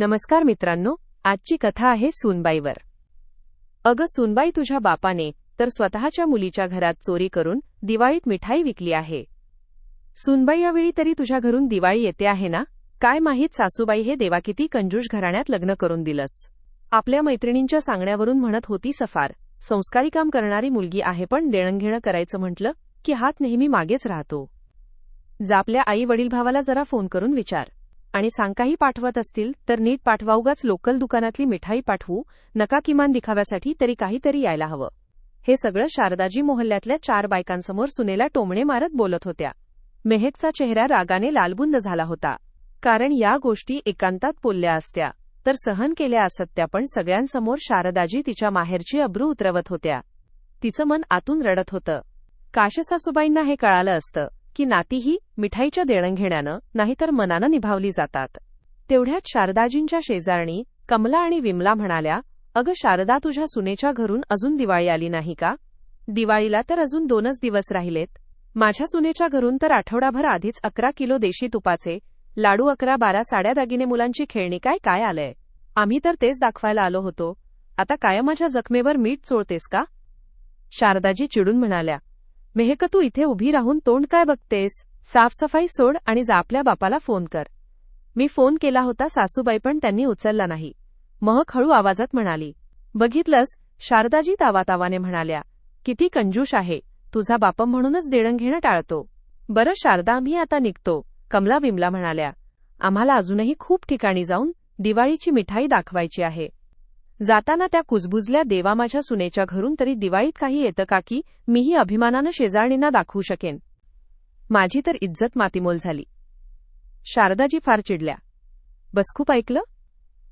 नमस्कार मित्रांनो आजची कथा आहे सूनबाईवर. अगं सूनबाई तुझ्या बापाने तर स्वतःच्या मुलीच्या घरात चोरी करून दिवाळीत मिठाई विकली आहे. सूनबाई यावेळी तरी तुझ्या घरून दिवाळी येते आहे ना? काय माहीत सासूबाई हे देवा किती कंजूष घराण्यात लग्न करून दिलंस. आपल्या मैत्रिणींच्या सांगण्यावरून म्हणत होती सफार संस्कारी काम करणारी मुलगी आहे पण देणंघेणं करायचं म्हटलं की हात नेहमी मागेच राहतो. जापल्या आई वडील भावाला जरा फोन करून विचार. आणि सांगकाही पाठवत असतील तर नीट पाठवाऊगाच लोकल दुकानातली मिठाई पाठवू. नका किमान दिखाव्यासाठी तरी काहीतरी यायला हवं. हे सगळं शारदाजी मोहल्ल्यातल्या चार बायकांसमोर सुनेला टोमणे मारत बोलत होत्या. मेहकचा चेहरा रागाने लालबुंद झाला होता. कारण या गोष्टी एकांतात बोलल्या असत्या. तर सहन केल्या असत त्या पण सगळ्यांसमोर शारदाजी तिच्या माहेरची अब्रू उतरवत होत्या. तिचं मन आतून रडत होतं. काशसासूबाईंना हे कळालं असतं. की नातीही मिठाईच्या देणंघेण्यानं नाहीतर मनानं निभावली जातात. तेवढ्यात शारदाजींच्या शेजारणी कमला आणि विमला म्हणाल्या अगं शारदा तुझ्या सुनेच्या घरून अजून दिवाळी आली नाही का? दिवाळीला तर अजून दोनच दिवस राहिलेत. माझ्या सुनेच्या घरून तर आठवडाभर आधीच अकरा किलो देशी तुपाचे लाडू अकरा बारा साड्या दागिने मुलांची खेळणी काय काय आलंय? आम्ही तर तेच दाखवायला आलो होतो. आता काय माझ्या जखमेवर मीठ चोळतेस का? शारदाजी चिडून म्हणाल्या मेहक तू इथे उभी राहून तोंड काय बघतेस? साफसफाई सोड आणि जा आपल्या बापाला फोन कर. मी फोन केला होता सासूबाई पण त्यांनी उचलला नाही. महक हळू आवाजात म्हणाली बघितलंस? शारदाजी तावातावाने म्हणाल्या किती कंजूष आहे. तुझा बाप म्हणूनच देणं घेणं टाळतो. बरं शारदा आम्ही आता निघतो कमला विमला म्हणाल्या. आम्हाला अजूनही खूप ठिकाणी जाऊन दिवाळीची मिठाई दाखवायची आहे. जाताना त्या कुजबुजल्या देवा माझ्या सुनेच्या घरून तरी दिवाळीत काही येतं का की मीही अभिमानानं शेजारणींना दाखवू शकेन. माझी तर इज्जत मातीमोल झाली. शारदाजी फार चिडल्या. बस खूप ऐकलं?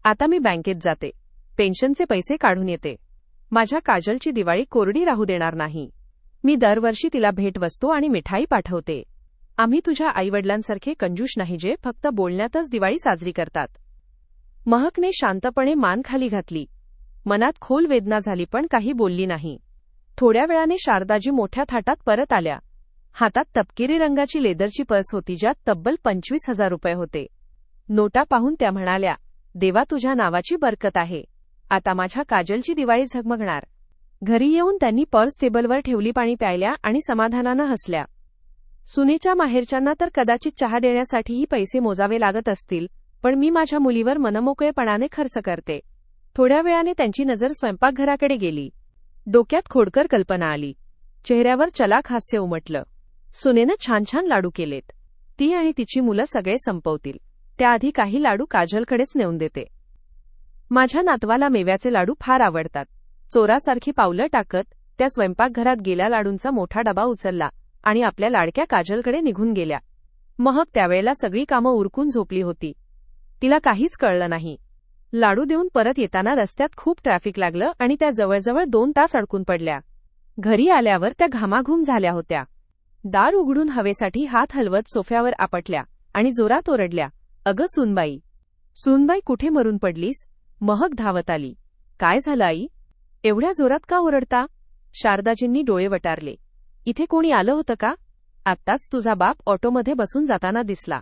आता मी बँकेत जाते. पेन्शनचे पैसे काढून येते. माझ्या काजलची दिवाळी कोरडी राहू देणार नाही. मी दरवर्षी तिला भेटवस्तू आणि मिठाई पाठवते. आम्ही तुझ्या आईवडिलांसारखे कंजूष नाही जे फक्त बोलण्यातच दिवाळी साजरी करतात. महकने शांतपणे मान खाली घातली. मनात खोल वेदना झाली पण काही बोलली नाही. थोड्या वेळाने शारदाजी मोठ्या थाटात परत आल्या. हातात तपकिरी रंगाची लेदरची पर्स होती ज्यात तब्बल पंचवीस हजार रुपये होते. नोटा पाहून त्या म्हणाल्या देवा तुझ्या नावाची बरकत आहे. आता माझ्या काजलची दिवाळी झगमगणार. घरी येऊन त्यांनी पर्स टेबलवर ठेवली पाणी प्यायल्या आणि समाधानानं हसल्या. सुनेच्या माहेरच्यांना तर कदाचित चहा देण्यासाठीही पैसे मोजावे लागत असतील पण मी माझ्या मुलीवर मनमोकळेपणाने खर्च करते. थोड्या वेळाने त्यांची नजर स्वयंपाकघराकडे गेली. डोक्यात खोडकर कल्पना आली. चेहऱ्यावर चलाक हास्य उमटलं. सुनेनं छान छान लाडू केलेत. ती आणि तिची मुलं सगळे संपवतील. त्याआधी काही लाडू काजलकडेच नेऊन देते. माझ्या नातवाला मेव्याचे लाडू फार आवडतात. चोरासारखी पावलं टाकत त्या स्वयंपाकघरात गेल्या लाडूंचा मोठा डबा उचलला आणि आपल्या लाडक्या काजलकडे निघून गेल्या. महक त्यावेळेला सगळी कामं उरकून झोपली होती. तिला काहीच कळलं नाही. लाडू देऊन परत येताना रस्त्यात खूप ट्रॅफिक लागलं आणि त्या जवळजवळ दोन तास अडकून पडल्या. घरी आल्यावर त्या घामाघूम झाल्या होत्या. दार उघडून हवेसाठी हात हलवत सोफ्यावर आपटल्या आणि जोरात ओरडल्या अगं सुनबाई सुनबाई कुठे मरून पडलीस? महक धावत आली. काय झालं आई? एवढ्या जोरात का ओरडता? शारदाजींनी डोळे वटारले. इथे कोणी आलं होतं का? आत्ताच तुझा बाप ऑटोमध्ये बसून जाताना दिसला.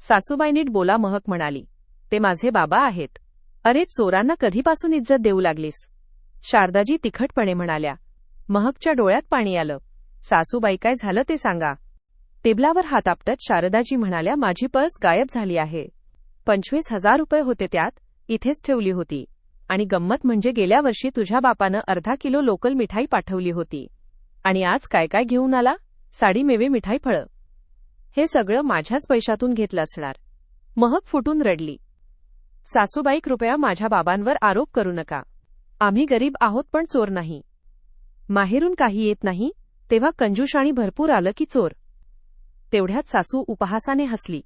सासूबाई नीट बोला महक म्हणाली. ते माझे बाबा आहेत. अरे चोरांना कधीपासून इज्जत देऊ लागलीस? शारदाजी तिखटपणे म्हणाल्या. महकच्या डोळ्यात पाणी आलं. सासूबाई काय झालं ते सांगा. टेबलावर हात आपटत शारदाजी म्हणाल्या माझी पर्स गायब झाली आहे. पंचवीस हजार रुपये होते त्यात इथेच ठेवली होती. आणि गंमत म्हणजे गेल्या वर्षी तुझ्या बापानं अर्धा किलो लोकल मिठाई पाठवली होती. आणि आज काय काय घेऊन आला? साडी मेवे मिठाई फळं. हे सगळं माझ्याच पैशातून घेतलं असणार. महक फुटून रडली. सासूबाई कृपया माझ्या बाबांवर आरोप करू नका. आम्ही गरीब आहोत पण चोर नाही. माहेरून काही येत नाही तेव्हा कंजूष आणि भरपूर आलं की चोर. तेवढ्यात सासू उपहासाने हसली.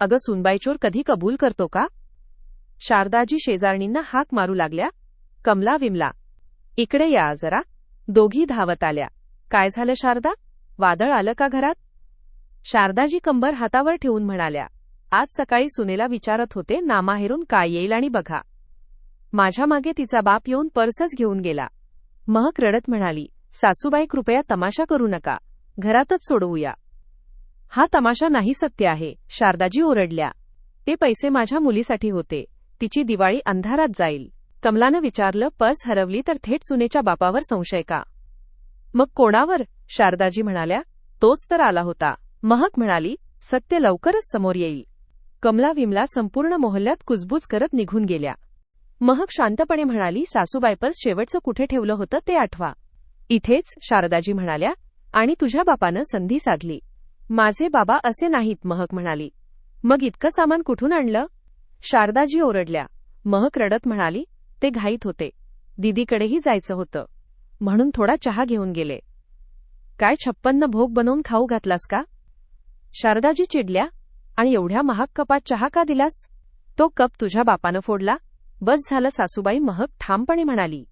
अगं सुनबाई चोर कधी कबूल करतो का? शारदाजी शेजारणींना हाक मारू लागल्या. कमला विमला इकडे या जरा. दोघी धावत आल्या. काय झालं शारदा? वादळ आलं का घरात? शारदाजी कंबर हातावर ठेवून म्हणाल्या. आज सकाळी सुनेला विचारत होते नामाहेरून काय येईल आणि बघा. माझ्या मागे तिचा बाप येऊन पर्सच घेऊन गेला. महक रडत म्हणाली सासूबाई कृपया तमाशा करू नका. घरातच सोडवूया. हा तमाशा नाही सत्य आहे शारदाजी ओरडल्या. ते पैसे माझ्या मुलीसाठी होते. तिची दिवाळी अंधारात जाईल. कमलानं विचारलं पर्स हरवली तर थेट सुनेच्या बापावर संशय का? मग कोणावर? शारदाजी म्हणाल्या. तोच तर आला होता. महक म्हणाली सत्य लवकरच समोर येईल. कमला विमला संपूर्ण मोहल्ल्यात कुजबूज करत निघून गेल्या. महक शांतपणे म्हणाली सासूबाई पर्स शेवटचं कुठे ठेवलं होतं ते आठवा. इथेच शारदाजी म्हणाल्या आणि तुझ्या बापानं संधी साधली. माझे बाबा असे नाहीत महक म्हणाली. मग इतकं सामान कुठून आणलं? शारदाजी ओरडल्या. महक रडत म्हणाली ते घाईत होते. दिदीकडेही जायचं होतं. म्हणून थोडा चहा घेऊन गेले. काय छप्पन्न भोग बनवून खाऊ घातलास का? शारदाजी चिडल्या आणि एवढ्या महाग कपात चहा का दिलास? तो कप तुझ्या बापानं फोडला. बस झालं सासूबाई महक ठामपणे म्हणाली.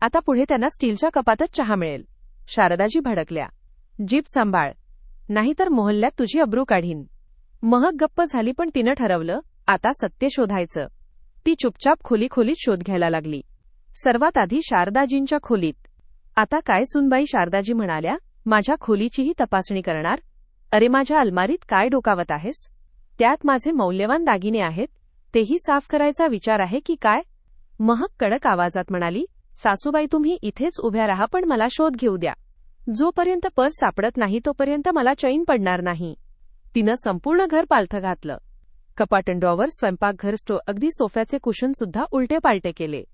आता पुढे त्यांना स्टीलच्या कपातच चहा मिळेल. शारदाजी भडकल्या. जीप सांभाळ. नाहीतर मोहल्ल्यात तुझी अब्रू काढीन. महक गप्प झाली पण तिनं ठरवलं आता सत्य शोधायचं. ती चुपचाप खोली खोलीत शोध घ्यायला लागली. सर्वात आधी शारदाजींच्या खोलीत. आता काय सुनबाई शारदाजी म्हणाल्या माझ्या खोलीचीही तपासणी करणार? अरे माझ्या अलमारीत काय डोकावत आहेस? त्यात माझे मौल्यवान दागिने आहेत तेही साफ करायचा विचार आहे की काय? महक कडक आवाजात म्हणाली सासूबाई तुम्ही इथेच उभ्या राहा पण मला शोध घेऊ द्या. जोपर्यंत पर्स सापडत नाही तोपर्यंत मला चैन पडणार नाही. तिनं संपूर्ण घर पालथं घातलं. कपाटन ड्रॉवर स्वयंपाकघर स्टो अगदी सोफ्याचे कुशन सुद्धा उलटे पालटे केले.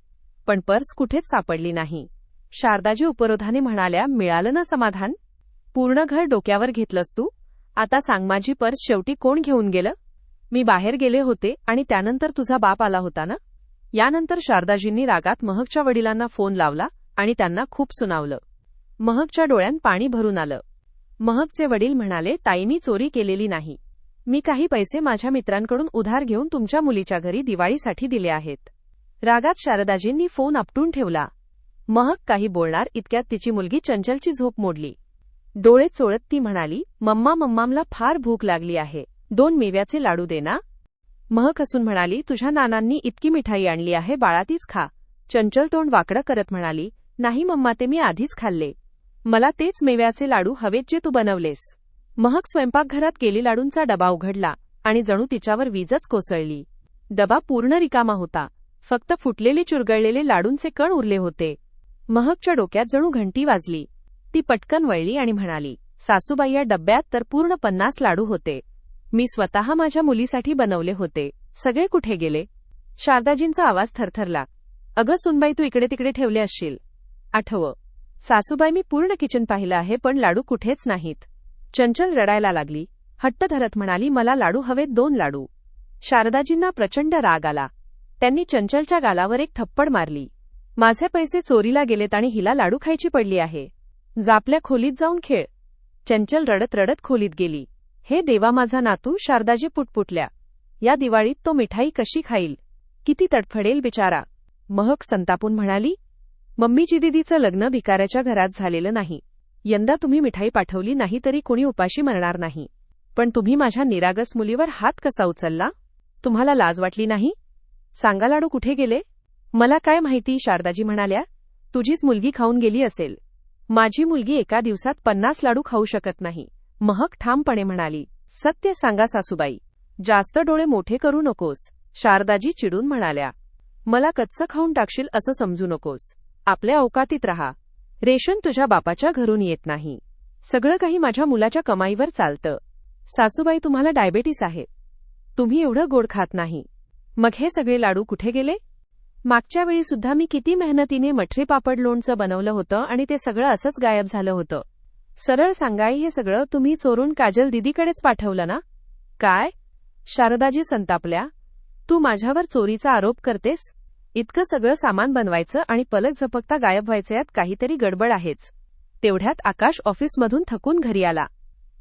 पण पर्स कुठेच सापडली नाही. शारदाजी उपरोधाने म्हणाल्या मिळालं ना समाधान? पूर्ण घर डोक्यावर घेतलंस तू? आता सांग माझी पर्स शेवटी कोण घेऊन गेलं? मी बाहेर गेले होते आणि त्यानंतर तुझा बाप आला होता ना? यानंतर शारदाजींनी रागात महकच्या वडिलांना फोन लावला आणि त्यांना खूप सुनावलं. महकच्या डोळ्यात पाणी भरून आलं. महकचे वडील म्हणाले ताईनी चोरी केलेली नाही. मी काही पैसे माझ्या मित्रांकडून उधार घेऊन तुमच्या मुलीच्या घरी दिवाळीसाठी दिले आहेत. रागात शारदाजींनी फोन आपटून ठेवला. महक काही बोलणार इतक्यात तिची मुलगी चंचलची झोप मोडली. डोळे चोळत ती म्हणाली मम्मा मम्मामला फार भूक लागली आहे. दोन मेव्याचे लाडू दे ना. महक असून म्हणाली तुझ्या नानांनी इतकी मिठाई आणली आहे बाळा तीच खा. चंचल तोंड वाकडं करत म्हणाली नाही मम्मा ते मी आधीच खाल्ले. मला तेच मेव्याचे लाडू हवेत जे तू बनवलेस. महक स्वयंपाकघरात गेली लाडूंचा डबा उघडला आणि जणू तिच्यावर वीजच कोसळली. डबा पूर्ण रिकामा होता. फक्त फुटलेले चुरगळलेले लाडूंचे कण उरले होते. महकच्या डोक्यात जणू घंटी वाजली. ती पटकन वळली आणि म्हणाली सासूबाई या डब्यात तर पूर्ण पन्नास लाडू होते. मी स्वतः माझ्या मुलीसाठी बनवले होते. सगळे कुठे गेले? शारदाजींचा आवाज थरथरला. अगं सुनबाई तू इकडे तिकडे ठेवले असशील. आठवं. सासूबाई मी पूर्ण किचन पाहिलं आहे पण लाडू कुठेच नाहीत. चंचल रडायला लागली. हट्ट धरत म्हणाली मला लाडू हवेत दोन लाडू. शारदाजींना प्रचंड राग आला. त्यांनी चंचलच्या गालावर एक थप्पड मारली. माझे पैसे चोरीला गेलेत आणि हिला लाडू खायची पडली आहे. जापल्या खोलीत जाऊन खेळ. चंचल रडत रडत खोलीत गेली. हे देवा माझा नातू शारदाजी पुटपुटल्या. या दिवाळीत तो मिठाई कशी खाईल? किती तडफडेल बिचारा. महक संतापून म्हणाली मम्मीची दिदीचं लग्न भिकाऱ्याच्या घरात झालेलं नाही. यंदा तुम्ही मिठाई पाठवली नाही तरी कोणी उपाशी मरणार नाही. पण तुम्ही माझ्या निरागस मुलीवर हात कसा उचलला? तुम्हाला लाज वाटली नाही? सांगा लाडू कुठे गेले? मला काय माहिती शारदाजी म्हणाल्या. तुझीच मुलगी खाऊन गेली असेल. माझी मुलगी एका दिवसात पन्नास लाडू खाऊ शकत नाही. महक ठामपणे म्हणाली सत्य सांगा सासूबाई जास्त डोळे मोठे करू नकोस शारदाजी चिडून म्हणाल्या. मला कच्चं खाऊन टाकशील असं समजू नकोस. आपल्या अवकातीत रहा. रेशन तुझ्या बापाच्या घरून येत नाही. सगळं काही माझ्या मुलाच्या कमाईवर चालतं. सासूबाई तुम्हाला डायबेटीस आहे. तुम्ही एवढं गोड खात नाही. मग हे सगळे लाडू कुठे गेले? मागच्या वेळी सुद्धा मी किती मेहनतीने मठरी पापड लोणचं बनवलं होतं आणि ते सगळं असंच गायब झालं होतं. सरळ सांगाई हे सगळं तुम्ही चोरून काजल दिदीकडेच पाठवलं ना? काय? शारदाजी संतापल्या. तू माझ्यावर चोरीचा आरोप करतेस? इतकं सगळं सामान बनवायचं आणि पलक झपकता गायब व्हायचं यात काहीतरी गडबड आहेच. तेवढ्यात आकाश ऑफिसमधून थकून घरी आला.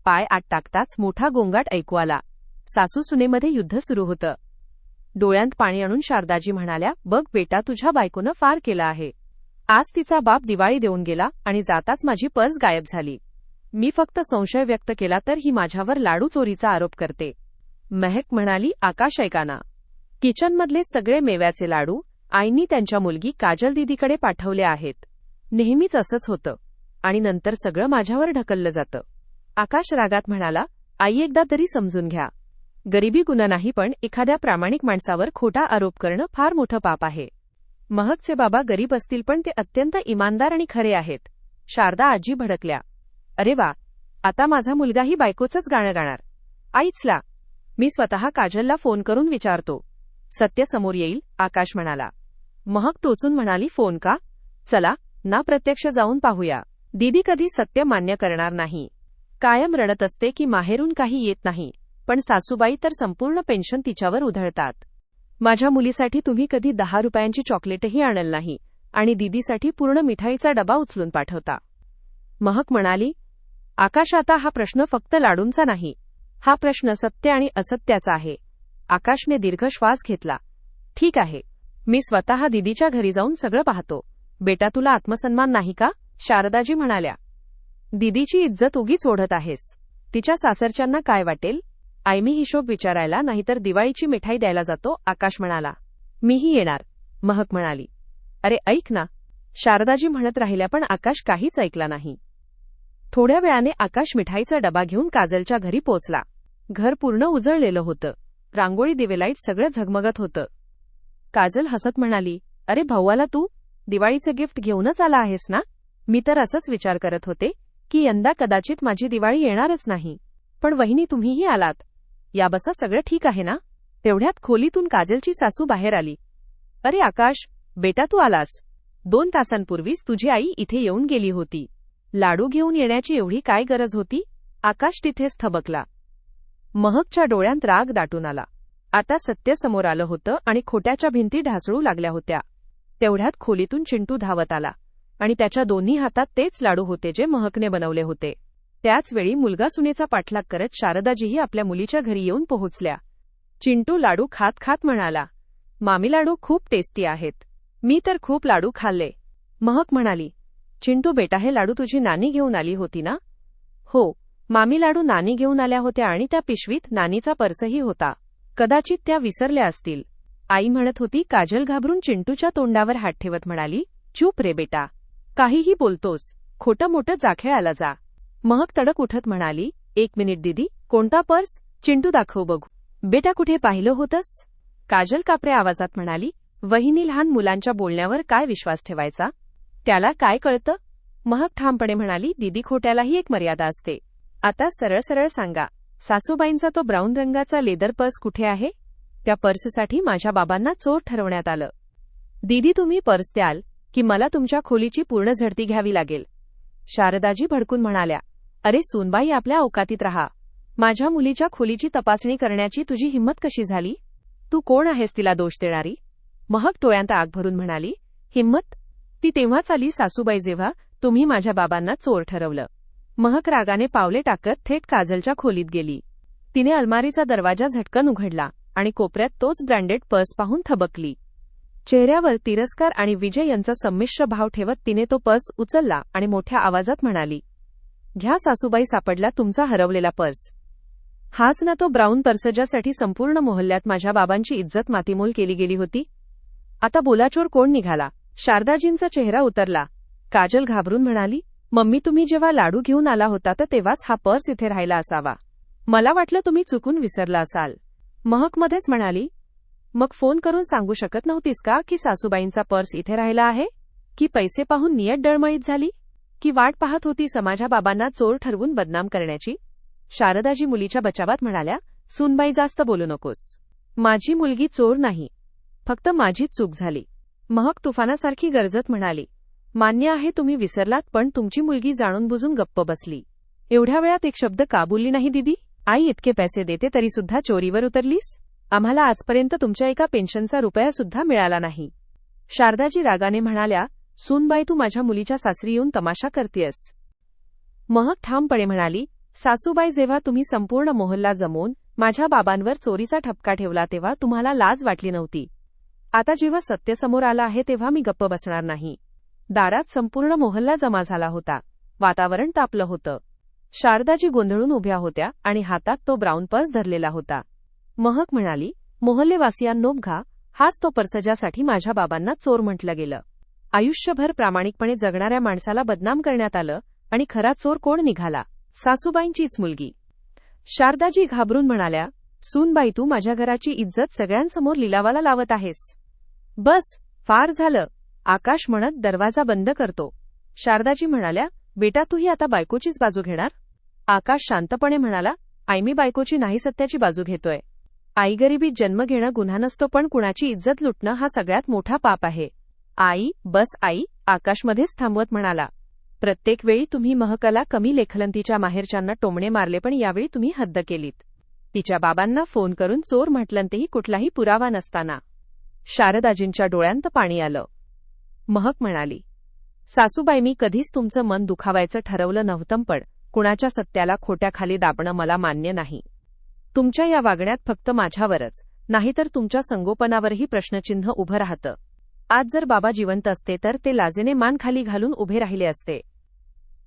पाय आत टाकताच मोठा गोंगाट ऐकू आला. सासू सुनेमध्ये युद्ध सुरू होतं. डोळ्यांत पाणी आणून शारदाजी म्हणाल्या बघ बेटा तुझ्या बायकोनं फार केला आहे. आज तिचा बाप दिवाळी देऊन गेला आणि जाताच माझी पर्स गायब झाली. मी फक्त संशय व्यक्त केला तर ही माझ्यावर लाडू चोरीचा आरोप करते. महक म्हणाली आकाश ऐकाना. किचनमधले सगळे मेव्याचे लाडू आईंनी त्यांच्या मुलगी काजल दिदीकडे पाठवले आहेत. नेहमीच असंच होतं. आणि नंतर सगळं माझ्यावर ढकललं जातं. आकाश रागात म्हणाला आई एकदा तरी समजून घ्या. गरिबी गुन्हा नाही पण एखाद्या प्रामाणिक माणसावर खोटा आरोप करणं फार मोठं पाप आहे. महकचे बाबा गरीब असतील पण ते अत्यंत इमानदार आणि खरे आहेत. शारदा आजी भडकल्या. अरे वा आता माझा मुलगाही बायकोचंच गाणं गाणार. आईचला. मी स्वतः काजलला फोन करून विचारतो. सत्य समोर येईल आकाश म्हणाला. महक टोचून म्हणाली फोन का? चला ना प्रत्यक्ष जाऊन पाहूया. दीदी कधी सत्य मान्य करणार नाही. कायम रडत असते की माहेरून काही येत नाही. पण सासूबाई तर संपूर्ण पेन्शन तिच्यावर उधळतात. माझ्या मुलीसाठी तुम्ही कधी दहा रुपयांची चॉकलेटही आणल नाही आणि दीदीसाठी पूर्ण मिठाईचा डबा उचलून पाठवता. महक म्हणाली आकाश आता हा प्रश्न फक्त लाडूंचा नाही. हा प्रश्न सत्य आणि असत्याचा आहे. आकाशने दीर्घ श्वास घेतला. ठीक आहे. मी स्वतः दिदीच्या घरी जाऊन सगळं पाहतो. बेटा तुला आत्मसन्मान नाही का? शारदाजी म्हणाल्या. दिदीची इज्जत उगीच ओढत आहेस. तिच्या सासरच्यांना काय वाटेल? आई मी हिशोब विचारायला नाहीतर दिवाळीची मिठाई द्यायला जातो आकाश म्हणाला. मीही येणार महक म्हणाली. अरे ऐक ना शारदाजी म्हणत राहिल्या पण आकाश काहीच ऐकला नाही. थोड्या वेळाने आकाश मिठाईचा डबा घेऊन काजलच्या घरी पोचला घर पूर्ण उजळलेलं होतं. रांगोळी दिवेलाईट सगळं झगमगत होतं. काजल हसत म्हणाली अरे भाऊला तू दिवाळीचं गिफ्ट घेऊनच आला आहेस ना? मी तर असंच विचार करत होते की यंदा कदाचित माझी दिवाळी येणारच नाही. पण वहिनी तुम्हीही आलात. या बसा सगळं ठीक आहे ना? तेवढ्यात खोलीतून काजलची सासू बाहेर आली. अरे आकाश बेटा तू आलास. दोन तासांपूर्वीच तुझी आई इथे येऊन गेली होती. लाडू घेऊन येण्याची एवढी काय गरज होती? आकाश तिथेच थबकला. महकच्या डोळ्यांत राग दाटून आला. आता सत्य समोर आलं होतं आणि खोट्याच्या भिंती ढासळू लागल्या होत्या. तेवढ्यात खोलीतून चिंटू धावत आला आणि त्याच्या दोन्ही हातात तेच लाडू होते जे महकने बनवले होते. त्याचवेळी मुलगा सुनेचा पाठलाग करत शारदाजीही आपल्या मुलीच्या घरी येऊन पोहोचल्या. चिंटू लाडू खात खात म्हणाला मामी लाडू खूप टेस्टी आहेत. मी तर खूप लाडू खाल्ले. महक म्हणाली चिंटू बेटा हे लाडू तुझी नानी घेऊन आली होती ना? हो मामी लाडू नानी घेऊन आल्या होत्या आणि त्या पिशवीत नानीचा पर्सही होता. कदाचित त्या विसरल्या असतील. आई म्हणत होती काजल घाबरून चिंटूच्या तोंडावर हात ठेवत म्हणाली चूप रे बेटा. काहीही बोलतोस. खोटं मोठं जाखेळाला जा. महक तडक उठत म्हणाली एक मिनिट दिदी कोणता पर्स? चिंटू दाखव बघू. बेटा कुठे पाहिलं होतंस? काजल कापऱ्या आवाजात म्हणाली वहिनी लहान मुलांच्या बोलण्यावर काय विश्वास ठेवायचा? त्याला काय कळतं? महक ठामपणे म्हणाली दिदी खोट्यालाही एक मर्यादा असते. आता सरळ सरळ सांगा सासूबाईंचा तो ब्राऊन रंगाचा लेदर पर्स कुठे आहे? त्या पर्ससाठी माझ्या बाबांना चोर ठरवण्यात आलं. दीदी तुम्ही पर्स द्याल की मला तुमच्या खोलीची पूर्ण झडती घ्यावी लागेल. शारदाजी भडकून म्हणाल्या अरे सूनबाई आपल्या अवकातीत राहा. माझ्या मुलीच्या खोलीची तपासणी करण्याची तुझी हिंमत कशी झाली? तू कोण आहेस तिला दोष देणारी? महक टोळ्यांत आग भरून म्हणाली हिंमत? ती तेव्हाच आली सासूबाई जेव्हा तुम्ही माझ्या बाबांना चोर ठरवलं. महक रागाने पावले टाकत थेट काजलच्या खोलीत गेली. तिने अलमारीचा दरवाजा झटकन उघडला आणि कोपऱ्यात तोच ब्रँडेड पर्स पाहून थबकली. चेहऱ्यावर तिरस्कार आणि विजय यांचा संमिश्र भाव ठेवत तिने तो पर्स उचलला आणि मोठ्या आवाजात म्हणाली घ्या सासूबाई सापडला तुमचा हरवलेला पर्स. हाच ना तो ब्राऊन पर्सजासाठी संपूर्ण मोहल्ल्यात माझ्या बाबांची इज्जत मातीमोल केली गेली होती. आता बोलाचोर कोण निघाला? शारदाजींचा चेहरा उतरला. काजल घाबरून म्हणाली मम्मी तुम्ही जेव्हा लाडू घेऊन आला होता तर तेव्हाच हा पर्स इथे राहिला असावा. मला वाटलं तुम्ही चुकून विसरला असाल. महकमध्येच म्हणाली मग फोन करून सांगू शकत नव्हतीस का की सासूबाईंचा पर्स इथे राहिला आहे? की पैसे पाहून नियत डळमळीत झाली? की वाट पाहत होती समाजा बाबांना चोर ठरवून बदनाम करण्याची? शारदाजी मुलीच्या बचावात म्हणाल्या सुनबाई जास्त बोलू नकोस. माझी मुलगी चोर नाही. फक्त माझीच चूक झाली. महक तुफानासारखी गरजत म्हणाली मान्य आहे तुम्ही विसरलात पण तुमची मुलगी जाणून बुजून गप्प बसली. एवढ्या वेळात एक शब्द का बोलली नाही दिदी? आई इतके पैसे देते तरी सुद्धा चोरीवर उतरलीस? आम्हाला आजपर्यंत तुमच्या एका पेन्शनचा रुपया सुद्धा मिळाला नाही. शारदाजी रागाने म्हणाल्या सूनबाई तू माझ्या मुलीच्या सासरी येऊन तमाशा करतेयस. महक ठामपणे म्हणाली सासूबाई जेव्हा तुम्ही संपूर्ण मोहल्ला जमवून माझ्या बाबांवर चोरीचा ठपका ठेवला तेव्हा तुम्हाला लाज वाटली नव्हती. आता जेव्हा सत्य समोर आलं आहे तेव्हा मी गप्प बसणार नाही. दारात संपूर्ण मोहल्ला जमा झाला होता. वातावरण तापलं होतं. शारदाजी गोंधळून उभ्या होत्या आणि हातात तो ब्राऊन पर्स धरलेला होता. महक म्हणाली मोहल्लेवासियांनो घा हाच तो पर्स ज्यासाठी माझ्या बाबांना चोर म्हटलं गेलं. आयुष्यभर प्रामाणिकपणे जगणाऱ्या माणसाला बदनाम करण्यात आलं आणि खरा चोर कोण निघाला? सासूबाईंचीच मुलगी. शारदाजी घाबरून म्हणाल्या सूनबाई तू माझ्या घराची इज्जत सगळ्यांसमोर लिलावाला लावत आहेस. बस फार झालं. आकाश म्हणत दरवाजा बंद करतो. शारदाजी म्हणाल्या बेटा तूही आता बायकोचीच बाजू घेणार? आकाश शांतपणे म्हणाला आई मी बायकोची नाही सत्याची बाजू घेतोय. आई गरिबीत जन्म घेणं गुन्हा नसतो पण कुणाची इज्जत लुटणं हा सगळ्यात मोठा पाप आहे. आई बस आई आकाशमध्येच थांबवत म्हणाला. प्रत्येक वेळी तुम्ही महकला कमी लेखलंतीच्या माहेरच्यांना टोमणे मारले पण यावेळी तुम्ही हद्द केलीत. तिच्या बाबांना फोन करून चोर म्हटलं तेही कुठलाही पुरावा नसताना. शारदाजींच्या डोळ्यांत पाणी आलं. महक म्हणाली सासूबाई मी कधीच तुमचं मन दुखावायचं ठरवलं नव्हतं पण कुणाच्या सत्याला खोट्याखाली दाबणं मला मान्य नाही. तुमच्या या वागण्यात फक्त माझ्यावरच नाहीतर तुमच्या संगोपनावरही प्रश्नचिन्ह उभं राहतं. आज जर बाबा जिवंत असते तर ते लाजेने मान खाली घालून उभे राहिले असते.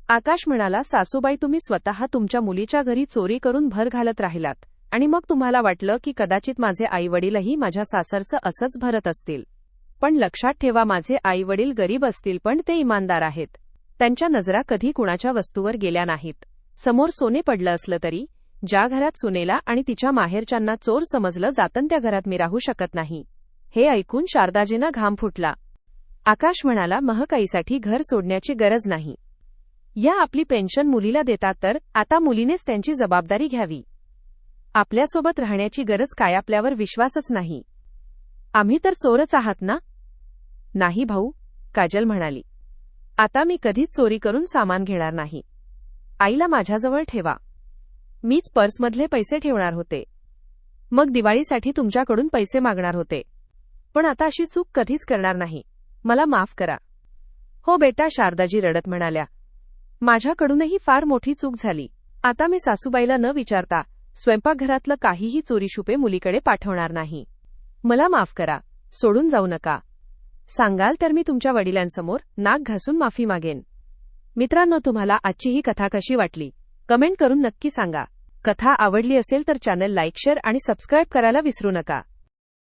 आकाश म्हणाला सासूबाई तुम्ही स्वतः तुमच्या मुलीच्या घरी चोरी करून भर घालत राहिलात. आणि मग तुम्हाला वाटलं की कदाचित माझे आईवडीलही माझ्या सासरचं असंच भरत असतील. पण लक्षात ठेवा माझे आईवडील गरीब असतील पण ते इमानदार आहेत. त्यांच्या नजरा कधी कुणाच्या वस्तूवर गेल्या नाहीत. समोर सोने पडलं असलं तरी ज्या घरात सुनेला आणि तिच्या माहेरच्यांना चोर समजलं जातं त्या घरात मी राहू शकत नाही. हे ऐकून शारदाजीनं घाम फुटला. आकाश म्हणाला महकाईसाठी घर सोडण्याची गरज नाही. या आपली पेन्शन मुलीला देतात तर आता मुलीनेच त्यांची जबाबदारी घ्यावी. आपल्यासोबत राहण्याची गरज काय आपल्यावर विश्वासच नाही. आम्ही तर चोरच आहात ना? नाही भाऊ काजल म्हणाली. आता मी कधीच चोरी करून सामान घेणार नाही. आईला माझ्याजवळ ठेवा. मीच पर्समधले पैसे ठेवणार होते. मग दिवाळीसाठी तुमच्याकडून पैसे मागणार होते. पण आता अशी चूक कधीच करणार नाही. मला माफ करा. हो बेटा शारदाजी रडत म्हणाल्या. माझ्याकडूनही फार मोठी चूक झाली. आता मी सासूबाईला न विचारता स्वयंपाकघरातलं काहीही चोरीशुपे मुलीकडे पाठवणार नाही. मला माफ करा. सोडून जाऊ नका. सांगाल तर मी तुमच्या वडिलांसमोर नाक घासून माफी मागेन. मित्रांनो तुम्हाला आजची ही कथा कशी वाटली? कमेंट करून नक्की सांगा. कथा आवडली असेल तर चॅनल लाईक शेअर आणि सबस्क्राईब करायला विसरू नका.